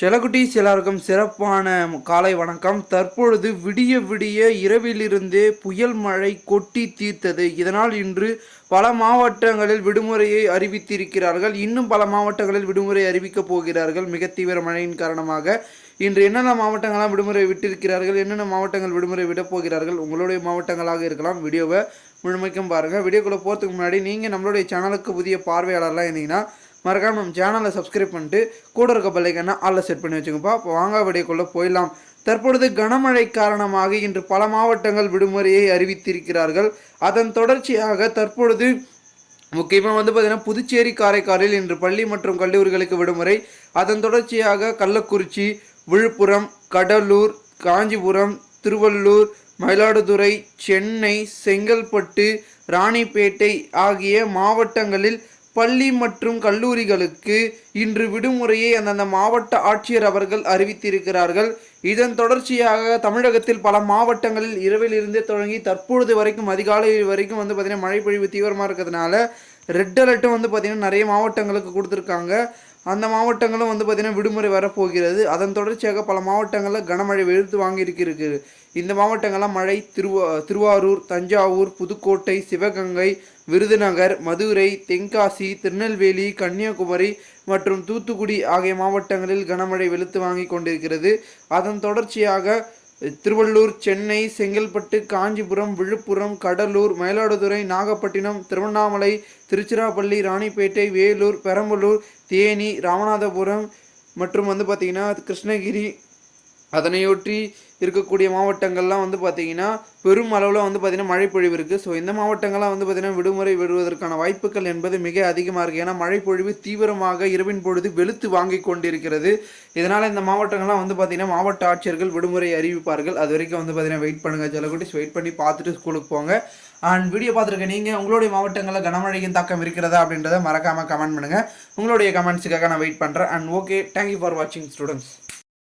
செலகுட்டீஸ் எல்லாருக்கும் சிறப்பான காலை வணக்கம். தற்பொழுது விடிய விடிய இரவிலிருந்தே புயல் மழை கொட்டி தீர்த்தது. இதனால் இன்று பல மாவட்டங்களில் விடுமுறையை அறிவித்திருக்கிறார்கள். இன்னும் பல மாவட்டங்களில் விடுமுறை அறிவிக்கப் போகிறார்கள். மிக தீவிர மழையின் காரணமாக இன்று என்னென்ன மாவட்டங்கள்லாம் விடுமுறை விட்டிருக்கிறார்கள்? என்னென்ன மாவட்டங்கள் விடுமுறை விடப் போகிறார்கள்? உங்களுடைய மாவட்டங்களாக இருக்கலாம். வீடியோவை முழுமைக்கும் பாருங்கள் வீடியோக்குள்ளே போகிறதுக்கு முன்னாடி நீங்கள் நம்மளுடைய சேனலுக்கு புதிய பார்வையாளர்லாம் இருந்தீங்கன்னா மறக்காம நம்ம சேனலை சப்ஸ்கிரைப் பண்ணிட்டு கூட இருக்க பல்லைக்கான ஆளில் செட் பண்ணி வச்சுக்கோப்பா. இப்போ வாங்க போயிடலாம். தற்பொழுது கனமழை காரணமாக இன்று பல மாவட்டங்கள் விடுமுறையை அறிவித்திருக்கிறார்கள். அதன் தொடர்ச்சியாக தற்பொழுது முக்கியமாக வந்து பார்த்தீங்கன்னா புதுச்சேரி காரைக்காலில் இன்று பள்ளி மற்றும் கல்லூரிகளுக்கு விடுமுறை. அதன் தொடர்ச்சியாக கள்ளக்குறிச்சி விழுப்புரம் கடலூர் காஞ்சிபுரம் திருவள்ளூர் மயிலாடுதுறை சென்னை செங்கல்பட்டு ராணிப்பேட்டை ஆகிய மாவட்டங்களில் பள்ளி மற்றும் கல்லூரிகளுக்கு இன்று விடுமுறையை அந்தந்த மாவட்ட ஆட்சியர் அவர்கள் அறிவித்திருக்கிறார்கள். இதன் தொடர்ச்சியாக தமிழகத்தில் பல மாவட்டங்களில் இரவிலிருந்தே தொடங்கி தற்பொழுது வரைக்கும் அதிகாலை வரைக்கும் வந்து பார்த்திங்கன்னா மழை பொழிவு தீவிரமாக இருக்கிறதுனால ரெட் அலர்ட்டும் வந்து பார்த்திங்கன்னா நிறைய மாவட்டங்களுக்கு கொடுத்துருக்காங்க. அந்த மாவட்டங்களும் வந்து பார்த்திங்கன்னா விடுமுறை வரப்போகிறது. அதன் தொடர்ச்சியாக பல மாவட்டங்களில் கனமழை வெளுத்து வாங்கியிருக்கு இந்த மாவட்டங்கள்லாம் மழை திருவா திருவாரூர் தஞ்சாவூர் புதுக்கோட்டை சிவகங்கை விருதுநகர் மதுரை தென்காசி திருநெல்வேலி கன்னியாகுமரி மற்றும் தூத்துக்குடி ஆகிய மாவட்டங்களில் கனமழை வெளுத்து வாங்கி கொண்டிருக்கிறது. அதன் தொடர்ச்சியாக திருவள்ளூர் சென்னை செங்கல்பட்டு காஞ்சிபுரம் விழுப்புரம் கடலூர் மயிலாடுதுறை நாகப்பட்டினம் திருவண்ணாமலை திருச்சிராப்பள்ளி ராணிப்பேட்டை வேலூர் பெரம்பலூர் தேனி ராமநாதபுரம் மற்றும் வந்து பார்த்திங்கன்னா கிருஷ்ணகிரி அதனையொற்றி இருக்கக்கூடிய மாவட்டங்கள்லாம் வந்து பார்த்திங்கன்னா பெரும் அளவில் வந்து பார்த்திங்கன்னா மழை பொழிவு இருக்குது ஸோ இந்த மாவட்டங்கள்லாம் வந்து பார்த்திங்கன்னா விடுமுறை விடுவதற்கான வாய்ப்புகள் என்பது மிக அதிகமாக இருக்குது ஏன்னா மழை பொழிவு தீவிரமாக இரவின் பொழுது வெளுத்து வாங்கி கொண்டிருக்கிறது. இதனால் இந்த மாவட்டங்கள்லாம் வந்து பார்த்திங்கன்னா மாவட்ட ஆட்சியர்கள் விடுமுறை அறிவிப்பார்கள். அது வரைக்கும் வந்து பார்த்திங்கன்னா வெயிட் பண்ணுங்கள் ஜலகுட்டிஸ் வெயிட் பண்ணி பார்த்துட்டு ஸ்கூலுக்கு போங்க. அண்ட் வீடியோ பார்த்துருக்க நீங்கள் உங்களுடைய மாவட்டங்களில் கனமழையின் தாக்கம் இருக்கிறதா அப்படின்றத மறக்காமல் கமெண்ட் பண்ணுங்கள் உங்களுடைய கமெண்ட்ஸுக்காக நான் வெயிட் பண்ணுறேன் and okay thank you for வாட்சிங் ஸ்டூடெண்ட்ஸ்